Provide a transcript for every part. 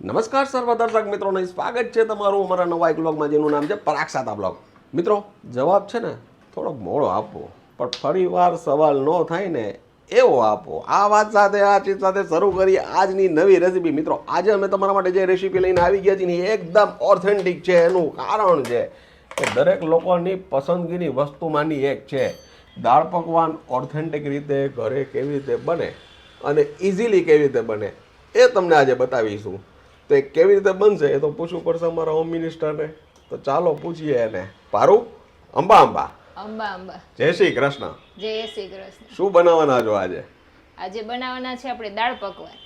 નમસ્કાર સર્વ દર્શક મિત્રોને, સ્વાગત છે તમારું અમારા નવા એક બ્લોગમાં જેનું નામ છે પરાગ સાતા બ્લોગ મિત્રો, જવાબ છે ને, થોડોક મોડો આપવો પણ ફરી વાર સવાલ ન થાય ને, એવો આપો. આ વાત સાથે, આ ચીજ સાથે શરૂ કરી આજની નવી રેસીપી મિત્રો, આજે અમે તમારા માટે જે રેસીપી લઈને આવી ગયા છીએ ને એકદમ ઓથેન્ટિક છે. એનું કારણ છે કે દરેક લોકોની પસંદગીની વસ્તુમાંની એક છે. દાળ પકવાન ઓથેન્ટિક રીતે ઘરે કેવી રીતે બને અને ઇઝીલી કેવી રીતે બને, એ તમને આજે બતાવીશું. તો એ કેવી રીતે બનશે એ તો પૂછવું પડશે અમારા હોમ મિનિસ્ટરને તો ચાલો પૂછીએ એને. પારું અંબા અંબા. અંબા અંબા. જય શ્રી કૃષ્ણ. જય શ્રી કૃષ્ણ. શું બનાવવાના છો આજે? આજે બનાવવાના છે આપણે દાળ પકવાન.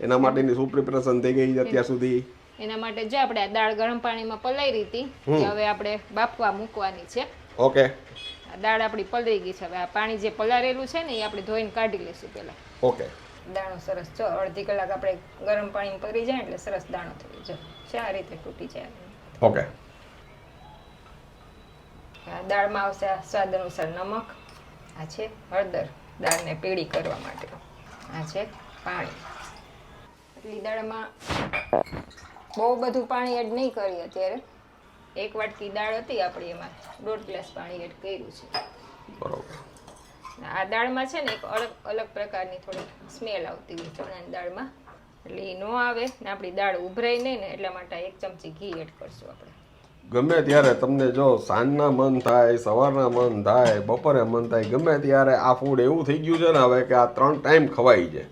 એના માટેની શું પ્રિપરેશન થઈ ગઈ અત્યાર સુધી? એના માટે જે આપણે આ દાળ ગરમ પાણીમાં પલાળી હતી હવે આપણે બાફવા મૂકવાની છે. ઓકે. દાળ આપણી પલળી ગઈ છે. હવે આ પાણી જે પલાળેલું છે ને એ આપણે ધોઈને કાઢી લઈશું પહેલા. ઓકે. દાણો સરસ. જો અડધી કલાક આપણે ગરમ પાણી પડી જાય એટલે સરસ દાણો થઈ જાય. છે આ રીતે તૂટી જાય. ઓકે દાળમાં આવશે સ્વાદ અનુસાર નમક. આ છે હળદર દાળને પીળી કરવા માટે. આ છે પાણી. એટલી દાળમાં બહુ બધું પાણી એડ નહીં કરીએ અત્યારે. એક વાટકી દાળ હતી આપણી એમાં. દોઢ ગ્લાસ પાણી એડ કર્યું છે. બરોબર. આ દાળમાં છે ને એક અલગ અલગ પ્રકારની થોડી સ્મેલ આવતી હોય ચણાની દાળમાં. એટલે એ ન આવે ને આપણી દાળ ઉભરાય નહીં ને એટલા માટે એક ચમચી ઘી એડ કરશું આપણે. ગમે ત્યારે તમને જો સાંજના મન થાય સવારના મન થાય બપોરે મન થાય ગમે ત્યારે આ ફૂડ એવું થઈ ગયું છે ને હવે કે આ ત્રણ ટાઈમ ખવાઈ છે.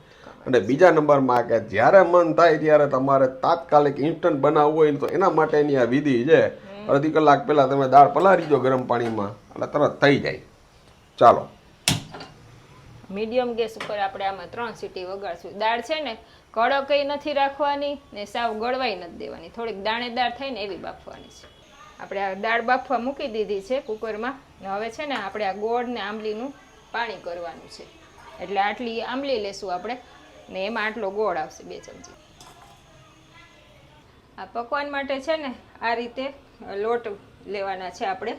અને બીજા નંબરમાં કે જ્યારે મન થાય ત્યારે તમારે તાત્કાલિક ઇન્સ્ટન્ટ બનાવવું હોય તો એના માટેની આ વિધિ છે. અડધી કલાક પહેલાં તમે દાળ પલાળી દો ગરમ પાણીમાં એટલે તરત થઈ જાય. ચાલો. મીડિયમ ગેસ ઉપર આપણે આમાં ત્રણ સીટી વગાડશું. દાળ છે ને કડકઈ નથી રાખવાની ને સાવ ગળવાઈ નથી દેવાની. થોડીક દાણેદાર થાય ને એવી બાફવાની છે. આપણે આ દાળ બાફવા મૂકી દીધી છે કુકરમાં હવે છે ને આપણે આ ગોળ ને આંબલીનું પાણી કરવાનું છે. એટલે આટલી આંબલી લેશું આપણે ને એમાં આટલો ગોળ આવશે બે ચમચી. આ પકવાન માટે છે ને આ રીતે લોટ લેવાના છે આપણે.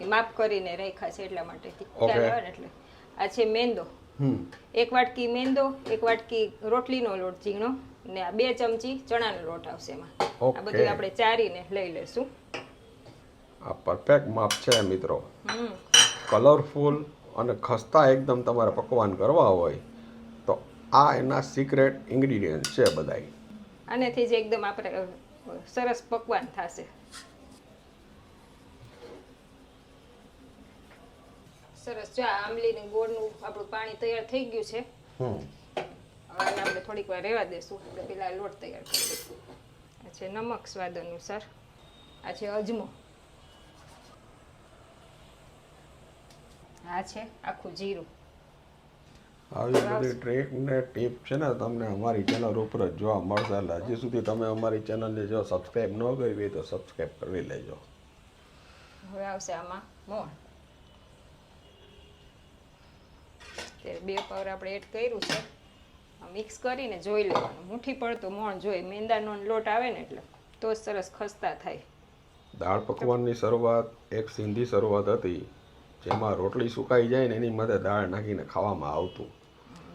એ માપ કરીને રાખ્યા છે એટલા માટે. એટલે આ છે મેંદો. એક વાટકી મેંદો એક વાટકી રોટલીનો લોટ ઝીણો ને આ બે ચમચી ચણાનો લોટ આવશે એમાં. આ બધું આપણે ચારીને લઈ લેશું આ પરફેક્ટ માપ છે મિત્રો. કલરફુલ અને ખસ્તા એકદમ તમારે પકવાન કરવા હોય તો આ એના સિક્રેટ ઇન્ગ્રીડિયન્ટ છે બધાય. આનેથી જ એકદમ આપણે સરસ પકવાન થશે. સરસ. જો આમલી ને ગોળ ગોળનું આપણું પાણી તૈયાર થઈ ગયું છે. હમ. હવે આને આપણે થોડીક વાર રહેવા દેશું. એટલે પેલા લોટ તૈયાર કરી દઈશું આ છે નમક સ્વાદ અનુસાર. આ છે અજમો. આ છે આખું જીરું. આવી બધી ટ્રીક ને ટીપ છે ને તમને અમારી ચેનલ ઉપર જ જોવા મળશે. એટલે હજી સુધી તમે અમારી ચેનલને જો સબસ્ક્રાઈબ ન કરી હોય તો સબસ્ક્રાઈબ કરી લેજો. હવે આવશે આમાં મોણ. બે પાવર આપણે એડ કર્યું છે મિક્સ કરીને જોઈ લેવાનું. મુઠ્ઠી પડતું મોણ જોઈ મેંદાનો લોટ આવે ને એટલે તો સરસ ખસ્તા થાય. દાળ પકવાનની શરૂઆત એક સિંધી શરૂઆત હતી જેમાં રોટલી સુકાઈ જાય ને એની માથે દાળ નાખીને ખાવામાં આવતું.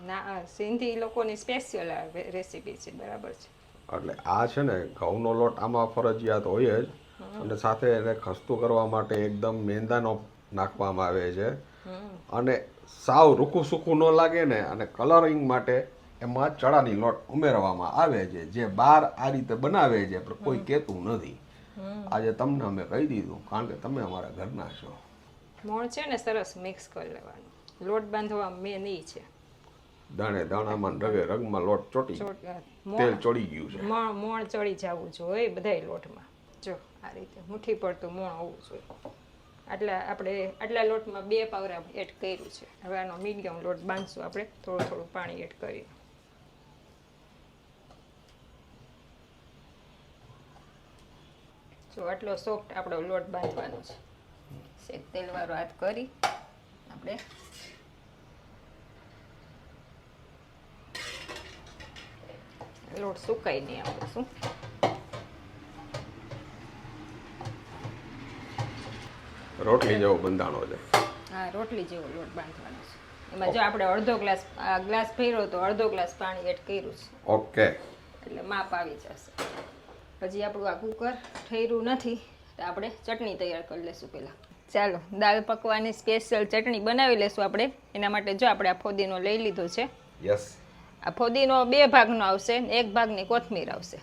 ના સિંધી લોકોની સ્પેશિયલ રેસીપી છે બરાબર છે. એટલે આ છે ને ઘઉંનો લોટ આમાં ફરજિયાત હોય જ અને સાથે એને ખસ્તું કરવા માટે એકદમ મેંદાનો નાખવામાં આવે છે. અને સાવ રૂખું સૂકું ન લાગે ને અને કલરિંગ માટે એમાં ચણાની લોટ ઉમેરવામાં આવે છે જે બાર આ રીતે બનાવે છે પણ કોઈ કહેતું નથી. આજે તમને અમે કહી દીધું કારણ કે તમે અમારા ઘરના છો. મોણ છે ને સરસ મિક્સ કરી લેવાનું. લોટ બાંધવા મેન નહીં છે. દાણે દાણામાં રગે રગમાં લોટ ચોટી તેલ ચડી ચોડી ગયું છે. મોણ મોણ ચડી જવું જોઈએ બધાય લોટમાં. જો આ રીતે મુઠ્ઠી પડતું મોણ હોવું જોઈએ. આટલા આપણે આટલા લોટમાં બે પાવરા એડ કર્યું છે. હવે આનો મીડિયમ લોટ બાંધશું આપણે. થોડું થોડું પાણી એડ કરી. જો આટલો સોફ્ટ આપણો લોટ બાંધવાનો છે. શેક તેલવાળો હાથ કરી આપણે. લોટ સુકાઈ નહીં આપણે શું રોટલી જેવો બંધાણો છે. હા રોટલી જેવો લોટ બાંધવાનો છે. એમાં જો આપણે અડધો ગ્લાસ ગ્લાસ ભર્યો તો અડધો ગ્લાસ પાણી એડ કર્યું છે. ઓકે. એટલે માપ આવી જશે. પછી આપણું આ કુકર ઠર્યું નથી તો આપણે ચટણી તૈયાર કરી લેશું પહેલાં. ચાલો દાળ પકવાની સ્પેશિયલ ચટણી બનાવી લેશું આપણે. એના માટે જો આપણે આ ફોદીનો લઈ લીધો છે. યસ. આ ફોદીનો બે ભાગનો આવશે એક ભાગની કોથમીર આવશે.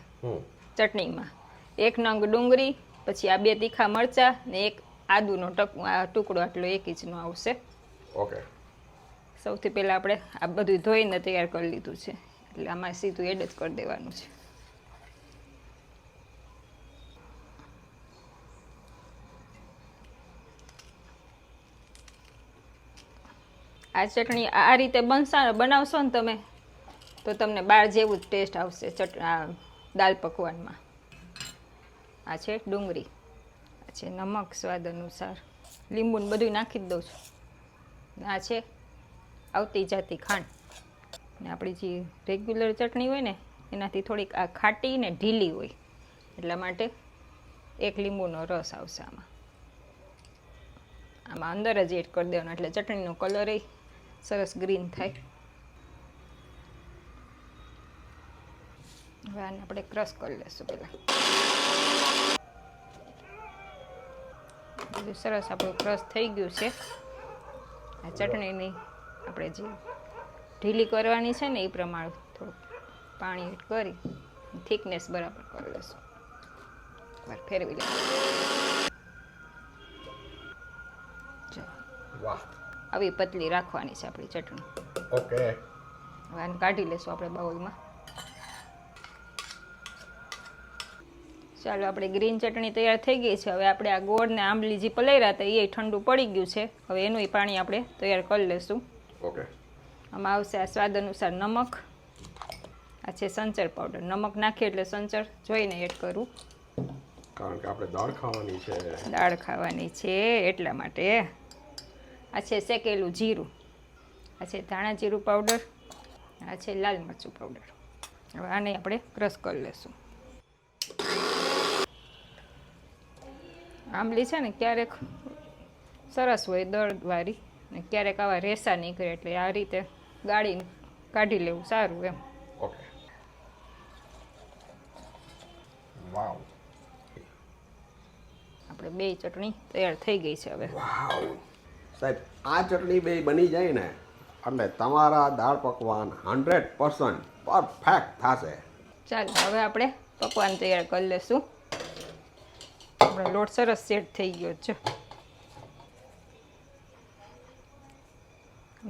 ચટણીમાં. એક નંગ ડુંગળી પછી આ બે તીખા મરચાં ને એક આદુનો ટક આ ટુકડો આટલો એક ઇંચનો આવશે. ઓકે. સૌથી પહેલાં આપણે આ બધું ધોઈને તૈયાર કરી લીધું છે. એટલે આમાં સીધું એડ જ કરી દેવાનું છે. આ ચટણી આ રીતે બનશા બનાવશો ને તમે તો તમને બાર જેવું જ ટેસ્ટ આવશે ચટ દાલ પકવાનમાં. આ છે ડુંગળી. છે, નમક સ્વાદ અનુસાર. લીંબુ ને બધું નાખી જ દઉં છું. આ છે આવતી જાતી ખાંડ. ને આપણી જે રેગ્યુલર ચટણી હોય ને, એનાથી થોડીક આ ખાટી ને ઢીલી હોય. એટલા માટે એક લીંબુનો રસ આવશે આમાં. આમાં અંદર જ એડ કરી દેવાનો, એટલે ચટણીનો કલર સરસ ગ્રીન થાય. હવે આને આપણે ક્રશ કરી લઈશું પહેલાં. બધું સરસ આપણું ક્રશ થઈ ગયું છે. આ ચટણીની આપણે જે ઢીલી કરવાની છે ને એ પ્રમાણે થોડુંક પાણી એડ કરી થિકનેસ બરાબર કરી લઈશું. એકવાર ફેરવી લઈશું આવી પતલી રાખવાની છે આપણી ચટણી. ઓકે. હવે આને કાઢી લેશું આપણે બાઉલમાં. ચાલો આપણે ગ્રીન ચટણી તૈયાર થઈ ગઈ છે. હવે આપણે આ ગોળ ને આંબલી જે પલાયરા હતા એ ઠંડુ પડી ગયું છે. હવે એનું પાણી આપણે તૈયાર કરી લેશું. ઓકે. આમાં આવશે આ સ્વાદ અનુસાર નમક. આ છે સંચર પાવડર. નમક નાખીએ એટલે સંચર જોઈને એડ કરું. કારણ કે આપણે દાળ ખાવાની છે. દાળ ખાવાની છે એટલા માટે. આ છે શેકેલું જીરું. આ છે ધાણા જીરું પાવડર. આ છે લાલ મરચું પાવડર. હવે આને આપણે ક્રશ કરી લેશું. આંબલી છે ને ક્યારેક સરસ હોય દળવાળી ને ક્યારેક આવા રેસા નીકળે એટલે આ રીતે ગાળીને કાઢી લેવું સારું એમ. ઓકે. વાવ. આપણે બે ચટણી તૈયાર થઈ ગઈ છે હવે. વાવ. સાહેબ આ ચટણી બે બની જાય ને એટલે તમારા દાળ પકવાન હંડ્રેડ પર્સન્ટ પરફેક્ટ થશે. ચાલો હવે આપણે પકવાન તૈયાર કરી લેશું. આપણો લોટ સરસ સેટ થઈ ગયો છે.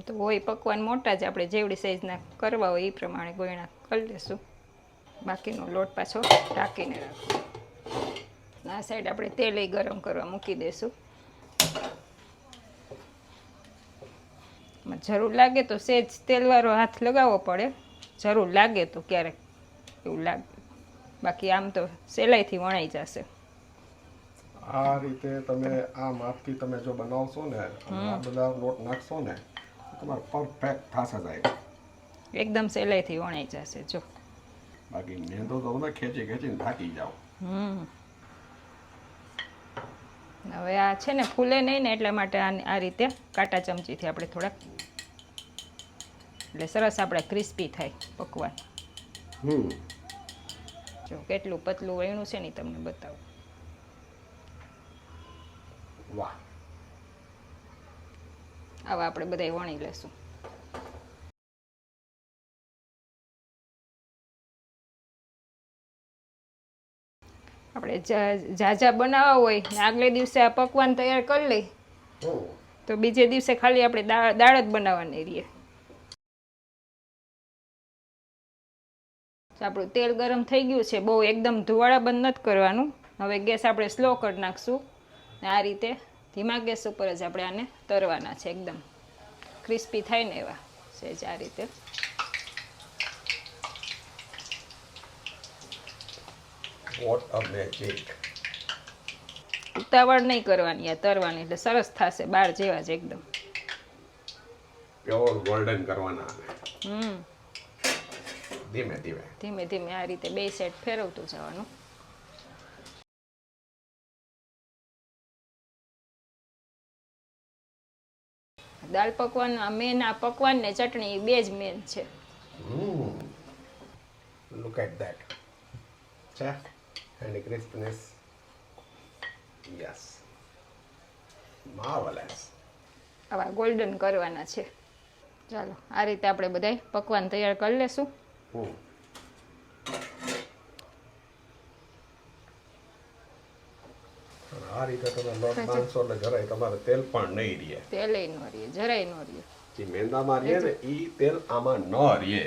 તો હોય પકવાન મોટા જ, આપણે જેવડી સાઈઝના કરવા હોય એ પ્રમાણે ગોયણા કરી લેશું. બાકીનો લોટ પાછો ઢાંકીને રાખો આ સાઈડ આપણે તેલ ગરમ કરવા મૂકી દઈશું જરૂર લાગે તો સેજ તેલવાળો હાથ લગાવવો પડે. જરૂર લાગે તો ક્યારેક એવું લાગે. બાકી આમ તો સહેલાઈથી વણાઈ જશે. આ રીતે તમે આ માપથી તમે જો બનાવશો ને આ બધા લોટ નાખશો ને તમારે પરફેક્ટ થશે જાય એકદમ સહેલાઈથી વણાઈ જશે જો. બાકી મેંદો તો તમે ખેંચી ખેંચીને થાકી જાઓ. હવે આ છે ને ફૂલે નહીં ને એટલા માટે આ રીતે કાંટા ચમચીથી આપણે થોડાક એટલે સરસ આપણે ક્રિસ્પી થાય પકવાન. હમ. જો કેટલું પતલું વણ્યું છે ને તમને બતાવું. વાહ. આવા આપણે બધા વણી લેશું. આપણે ઝાઝા બનાવવા હોય ને આગલે દિવસે આ પકવાન તૈયાર કરી લઈ. તો બીજે દિવસે ખાલી આપણે દાળ દાળ જ બનાવવાની રહીએ. આપણું તેલ ગરમ થઈ ગયું છે બહુ એકદમ ધુવાળા બંધ નથી કરવાનું. હવે ગેસ આપણે સ્લો કરી નાખશું. આ રીતે ધીમા ગેસ ઉપર જ આપણે આને તરવાના છે એકદમ. ક્રિસ્પી થાય ને એવા સહેજ આ રીતે. ઉતાવળ નહીં કરવાની આ તરવાની એટલે સરસ થશે બાર જેવા જ એકદમ. પ્યોર ગોલ્ડન કરવાના હમ. ધીમે ધીમે. ધીમે ધીમે આ રીતે બે સાઈડ ફેરવતું જવાનું. દાળ પકવાન મેન આ પકવાન ને ચટણી બે જ મેન છે. Look at that and crispness yes marvellous આવા ગોલ્ડન કરવાના છે. ચાલો આ રીતે આપણે બધાય પકવાન તૈયાર કરી લેશું હમ અને આ રીતે તમે લોટ બાંધશો એટલે જરાય તમારે તેલ પણ નહીં રહે. તેલ ન રહે જરાય ન રહે. જે મેંદામાં રહે ને એ તેલ આમાં ન રહે.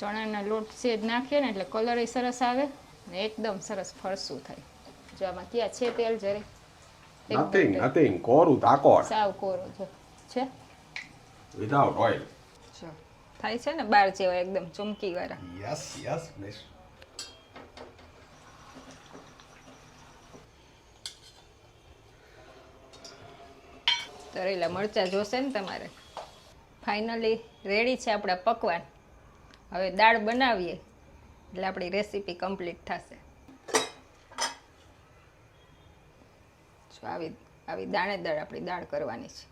ચણાના લોટ સેજ નાખીએ ને એટલે કલર સરસ આવે ને એકદમ સરસ ફરસું થાય. જો આમાં ક્યાં છે તેલ જરે? નથિંગ નથિંગ કોરું ધાકોર. સાવ કોરો જો. છે? વિધાઉટ ઓઇલ થાય છે ને બાર જેવા એકદમ ચમકી વાળા યસ યસ તરેલા મરચાં જોશે ને તમારે? ફાઇનલી રેડી છે આપણા પકવાન. હવે દાળ બનાવીએ, એટલે આપણી રેસીપી કમ્પ્લીટ થશે. આવી આવી દાણેદાર આપણી દાળ કરવાની છે.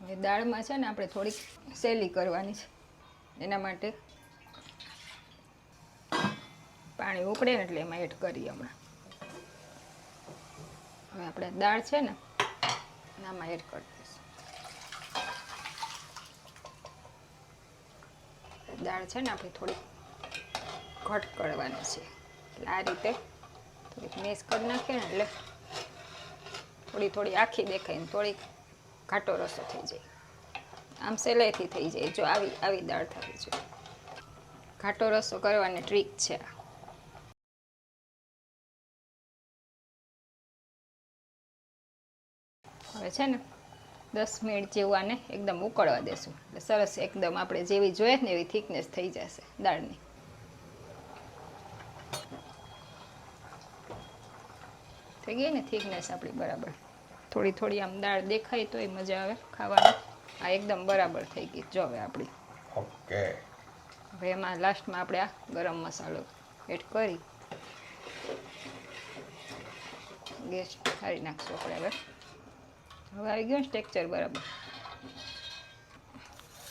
હવે દાળમાં છે ને આપણે થોડીક સેલી કરવાની છે. એના માટે પાણી ઉકળે ને એટલે એમાં એડ કરીએ હમણાં. હવે આપણે દાળ છે ને આમાં એડ કરી દઈશું દાળ છે ને આપણે થોડીક ઘટ કરવાની છે. એટલે આ રીતે થોડીક મેસ કરી નાખીએ ને એટલે થોડી થોડી આખી દેખાય ને થોડીક ઘાટો રસો થઈ જાય. આમ સહેલાઈથી થઈ જાય. જો આવી આવી દાળ થવી જોઈએ. ઘાટો રસો કરવાની ટ્રીક છે આ. હવે છે ને દસ મિનિટ જેવું આને એકદમ ઉકળવા દેશું. એટલે સરસ એકદમ આપણે જેવી જોઈએ ને એવી થિકનેસ થઈ જશે દાળની. થઈ ગઈ ને થિકનેસ આપણી બરાબર? થોડી થોડી આમ દાળ દેખાય તોય મજા આવે ખાવાની. આ એકદમ બરાબર થઈ ગઈ જો હવે આપણી. ઓકે. હવે એમાં લાસ્ટમાં આપણે આ ગરમ મસાલો એડ કરી. ગેસ ખારી નાખશું આપણે હવે. હવે આવી ગયું ટેક્ચર બરાબર.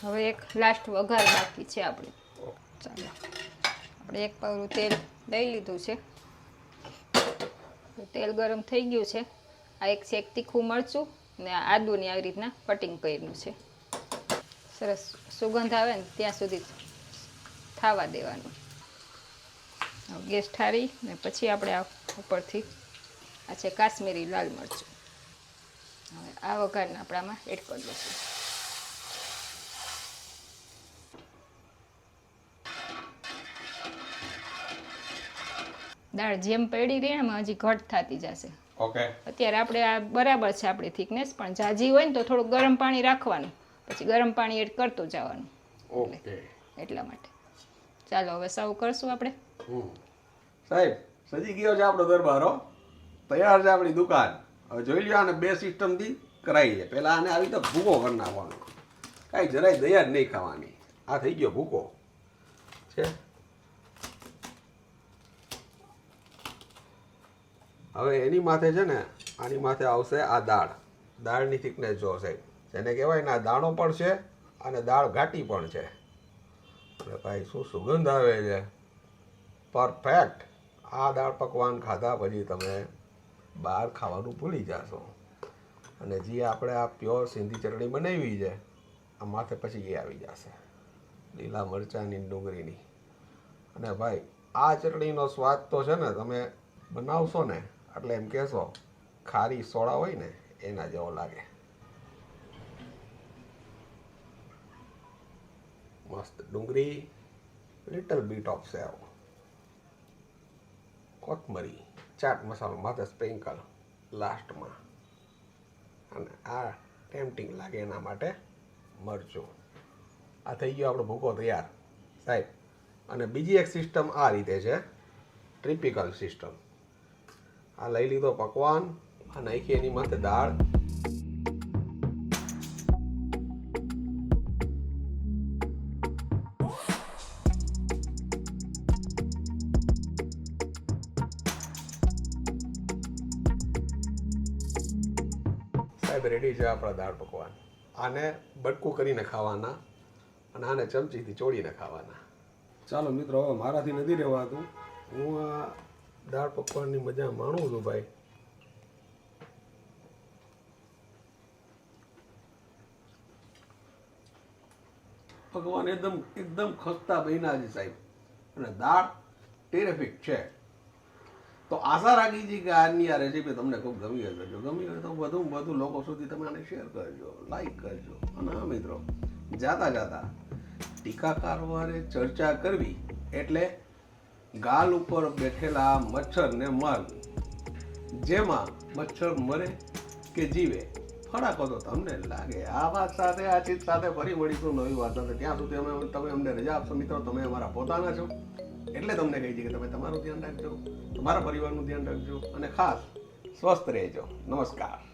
હવે એક લાસ્ટ વઘાર બાકી છે આપણે ચાલો. આપણે એક પાવરું તેલ લઈ લીધું છે. તેલ ગરમ થઈ ગયું છે. આ એક છે તીખું મરચું ને આદુની આવી રીતના કટિંગ કર્યું છે. સરસ સુગંધ આવે ને ત્યાં સુધી થાવા દેવાનું. ગેસ ઠારી ને પછી આપણે આ ઉપરથી આ છે કાશ્મીરી લાલ મરચું. હવે આ વઘારને આપણામાં એડ કરી દઈશું. દાળ જેમ પડી રહી એમાં હજી ઘટ થતી જશે. ઓકે. અત્યારે આપણે આ બરાબર છે આપણી થિકનેસ પણ જાજી હોય ને તો થોડું ગરમ પાણી રાખવાનું. પછી ગરમ પાણી એડ કરતું જવાનું. ઓકે. એટલા માટે. ચાલો હવે સર્વ કરશું આપણે. સાહેબ સજી ગયો છે આપણો દરબાર તૈયાર છે આપણી દુકાન. જોઈ લ્યો આને બે સિસ્ટમથી કરાવી છે. પહેલાં આને આવી તો ભૂકો કરી નાખવાનો. કાંઈ જરાય દયા જ નહીં ખાવાની. આ થઈ ગયો ભૂકો. છે? હવે એની માથે છે ને, આની માથે આવશે આ દાળ. દાળની થિકનેસ જો સાહેબ જેને કહેવાય ને દાણો પણ છે અને દાળ ઘાટી પણ છે. અને ભાઈ, શું સુગંધ આવે છે? પરફેક્ટ આ દાળ પકવાન ખાધા પછી તમે બહાર ખાવાનું ભૂલી જશો. અને જે આપણે આ પ્યોર સિંધી ચટણી બનાવી છે, આ માથે પછી એ આવી જશે. લીલા મરચાંની ડુંગળીની. અને ભાઈ, આ ચટણીનો સ્વાદ તો છે ને, તમે બનાવશો ને, એટલે એમ કહેશો, ખારી સોડા હોય ને, એના જેવો લાગે. મસ્ત ડુંગળી લિટલ બીટ ઓફ સેવ, કોથમરી. ચાટ મસાલો માથે સ્પ્રિંકલ લાસ્ટમાં અને આ ટેમ્પટિંગ લાગે એના માટે મરચું. આ થઈ ગયો આપણો ભૂકો તૈયાર. સાહેબ, અને બીજી એક સિસ્ટમ આ રીતે છે. ટ્રિપિકલ સિસ્ટમ આ લઈ લીધો પકવાન અને આખી એની માથે દાળ. સાહેબ રેડી છે આપણા દાળ પકવાન. આને બટકું કરીને ખાવાના અને આને ચમચીથી ચોળીને ખાવાના. ચાલો મિત્રો, હવે મારાથી નથી રહેવાતું. હું આ દાળ પકવાનની મજા માણું છું ભાઈ. ભગવાન એકદમ એકદમ ખસ્તા બન્યા છે સાહેબ. અને દાળ ટેરેફિક છે. તો આશા રાખી છે કે આજની આ રેસીપી તમને ખૂબ ગમી હશે. જો ગમી હોય તો વધુ વધુ લોકો સુધી તમે આને શેર કરજો લાઈક કરજો. અને હા મિત્રો, જાતા જાતા ટીકાકાર ચર્ચા કરવી એટલે ગાલ ઉપર બેઠેલા મચ્છરને મારવું જેમાં મચ્છર મરે કે જીવે, ફડાકો તો તમને લાગે. આ વાત સાથે, આ ચીજ સાથે ફરી મળીશું નવી વાત સાથે. ત્યાં સુધી અમે તમે અમને રજા આપશો મિત્રો. તમે અમારા પોતાના છો. એટલે તમને કહી છે કે તમે તમારું ધ્યાન રાખજો. તમારા પરિવારનું ધ્યાન રાખજો અને ખાસ સ્વસ્થ રહેજો. નમસ્કાર.